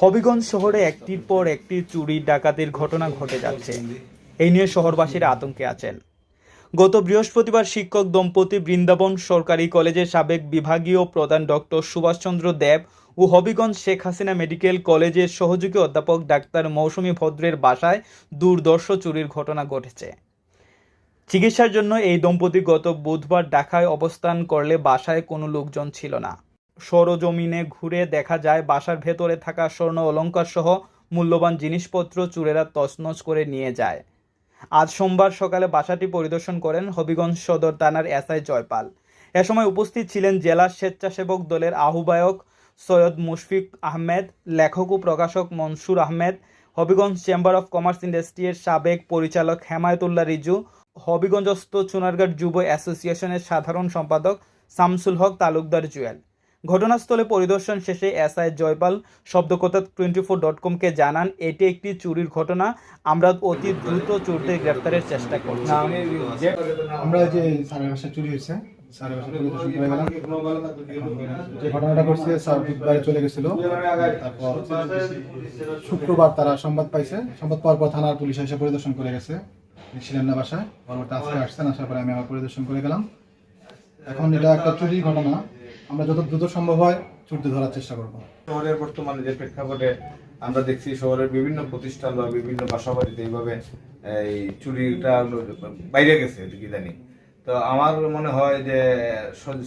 হবিগঞ্জ শহরে একটির পর একটি চুরি ডাকাতির ঘটনা ঘটে যাচ্ছে। এই নিয়ে শহরবাসীরা আতঙ্কে আছেন। গত বৃহস্পতিবার শিক্ষক দম্পতি বৃন্দাবন সরকারি কলেজের সাবেক বিভাগীয় প্রধান ডক্টর সুভাষচন্দ্র দেব ও হবিগঞ্জ শেখ হাসিনা মেডিকেল কলেজের সহযোগী অধ্যাপক ডাক্তার মৌসুমী ভদ্রের বাসায় দুর্দর্শ চুরির ঘটনা ঘটেছে। চিকিৎসার জন্য এই দম্পতি গত বুধবার ঢাকায় অবস্থান করলে বাসায় কোনো লোকজন ছিল না। সরজমিনে ঘুরে দেখা যায়, বাসার ভেতরে থাকা স্বর্ণ অলংকার সহ মূল্যবান জিনিসপত্র চুরেরা তছনছ করে নিয়ে যায়। আজ সোমবার সকালে বাসাটি পরিদর্শন করেন হবিগঞ্জ সদর থানার এসআই জয়পাল। এ সময় উপস্থিত ছিলেন জেলা স্বেচ্ছাসেবক দলের আহ্বায়ক সৈয়দ মুশফিক আহমেদ, লেখক ও প্রকাশক Mansur Ahmed, Habiganj chamber of commerce ইন্ডাস্ট্রির সাবেক পরিচালক হেমায়তুল্লাহ রিজু, হবিগঞ্জস্থ চুনারঘাট যুব অ্যাসোসিয়েশনের সাধারণ সম্পাদক শামসুল হক তালুকদার জুয়েল। ঘটনাস্থলে পরিদর্শন শেষে SI Joypal Shobdokotha twenty four dot কমকে জানান, এটি একটি চুরির ঘটনা। আমরা অতি দ্রুত চোরদের গ্রেপ্তারের চেষ্টা করছি। আমরা যে স্যারের বাসায় চুরি হয়েছে ঘটনাটা ঘটছে, স্যার বুধবারে চলে গেছিল। তারপর শুক্রবার তারা সংবাদ পাইছে। সংবাদ পাওয়ার পর থানার পুলিশ এসে পরিদর্শন করে গেছে। ছিলেন না বাসায়। পরবর্তী আসছেন, আসার পরে আমি আবার পরিদর্শন করে গেলাম। এখন এটা একটা চুরির ঘটনা। আমরা যত দ্রুত সম্ভব হয় চুরতে ধরার চেষ্টা করব। শহরের বর্তমানে যে প্রেক্ষাপটে আমরা দেখছি, শহরের বিভিন্ন প্রতিষ্ঠান বা বিভিন্ন বাসাবাড়িতে এইভাবে, এই চুরিটা বাইরে গেছে জানি। তো আমার মনে হয় যে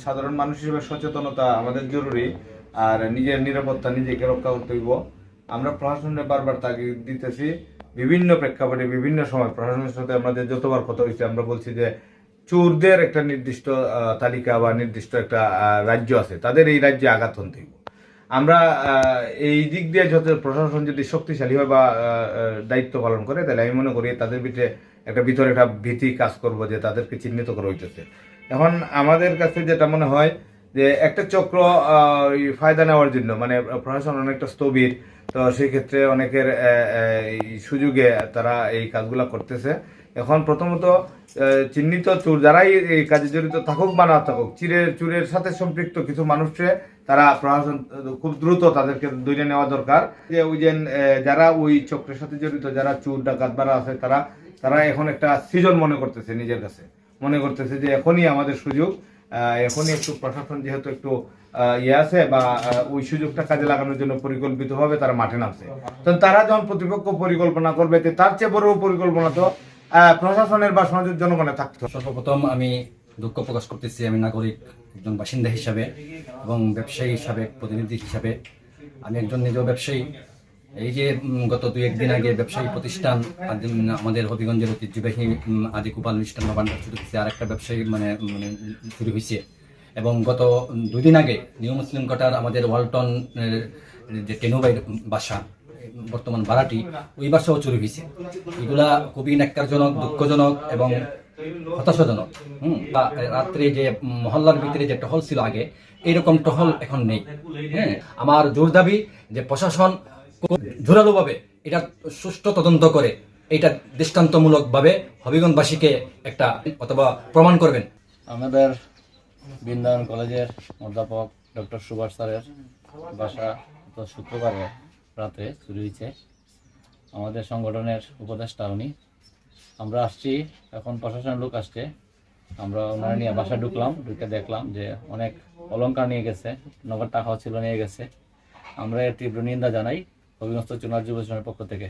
সাধারণ মানুষ হিসেবে সচেতনতা আমাদের জরুরি, আর নিজের নিরাপত্তা নিজেকে রক্ষা করতে হইব। আমরা প্রশাসনের বারবার তাকে দিতেছি, বিভিন্ন প্রেক্ষাপটে বিভিন্ন সময় প্রশাসনের সাথে আমাদের যতবার কথা হয়েছে আমরা বলছি যে চোরদের একটা নির্দিষ্ট তালিকা বা নির্দিষ্ট একটা রাজ্য আছে, তাদের এই রাজ্যে আঘাত হতে আমরা এই দিক দিয়ে যত প্রশাসন যদি শক্তিশালী হয় বা দায়িত্ব পালন করে, তাহলে আমি মনে করি তাদের ভিতরে একটা ভিতরে একটা ভীতি কাজ করব যে তাদেরকে চিহ্নিত করা হইতেছে। এখন আমাদের কাছে যেটা মনে হয় যে একটা চক্র ফায়দা নেওয়ার জন্য মানে প্রশাসন অনেকটা স্থবির, তো সেই ক্ষেত্রে অনেকের সুযোগে তারা এই কাজগুলা করতেছে। এখন প্রথমত চিহ্নিত চোর যারাই এই কাজে জড়িত থাকুক বা না থাকুক, চিরের, চুরের সাথে সম্পৃক্ত কিছু মানুষকে তারা প্রশাসন, খুব দ্রুত তাদেরকে ধরে নেওয়া দরকার। যে ওই যে যারা ওই চক্রের সাথে জড়িত, যারা চোর, ডাকাত বারা আছে, তারা তারা এখন একটা সৃজন মনে করতেছে নিজের কাছে। মনে করতেছে যে এখনই আমাদের সুযোগ এখনই একটু প্রশাসন যেহেতু একটু ইয়ে আছে বা ওই সুযোগটা কাজে লাগানোর জন্য পরিকল্পিতভাবে তারা মাঠে নামছে। তো তারা যখন প্রতিপক্ষ পরিকল্পনা করবে তার চেয়ে বড় পরিকল্পনা তো প্রশাসনের বা সমাজের জনগণে থাকতো সর্বপ্রথম আমি দুঃখ প্রকাশ করতেছি আমি নাগরিক একজন বাসিন্দা হিসাবে এবং ব্যবসায়ী হিসাবে, প্রতিনিধি হিসাবে। আমি একজন নিজ ব্যবসায়ী। এই যে গত দুই একদিন আগে ব্যবসায়ী প্রতিষ্ঠান আমাদের হবিগঞ্জের ঐতিহ্যবাহী আদি গোপাল মিষ্টান্ন ভান্ডার চুরি হয়েছে। আর একটা ব্যবসায়ী মানে মানে চুরি হয়েছে। এবং গত দুদিন আগে নিউ মুসলিম কোটার আমাদের ওয়ালটন যে টেনুবাইর বাসা বর্তমান ভাড়াটি ওই বাসাও চুরি হয়েছে। এগুলা খুবই ন্যাক্কারজনক, দুঃখজনক এবং হতাশাজনক। হুম, বা রাত্রে যে মহল্লার ভিতরে যে টহল ছিল আগে, এইরকম টহল এখন নেই। হ্যাঁ আমার জোর দাবি যে প্রশাসন জোরালোভাবে এটা সুষ্ঠু তদন্ত করে এটা দৃষ্টান্তমূলকভাবে হবিগঞ্জবাসীকে একটা অথবা প্রমাণ করবেন। আমাদের বৃন্দাবন কলেজের অধ্যাপক ডক্টর সুভাষ স্যারের বাসা শুক্রবারে রাতে চুরি হয়েছে। আমাদের সংগঠনের উপদেষ্টা উনি। আমরা আসছি, এখন প্রশাসনের লোক আসছে। আমরা ওনারা নিয়ে বাসা ঢুকলাম, ঢুকে দেখলাম যে অনেক অলঙ্কার নিয়ে গেছে, নগদ টাকাও ছিল নিয়ে গেছে। আমরা এর তীব্র নিন্দা জানাই অভিনস্ত চুনার যুব পক্ষ থেকে।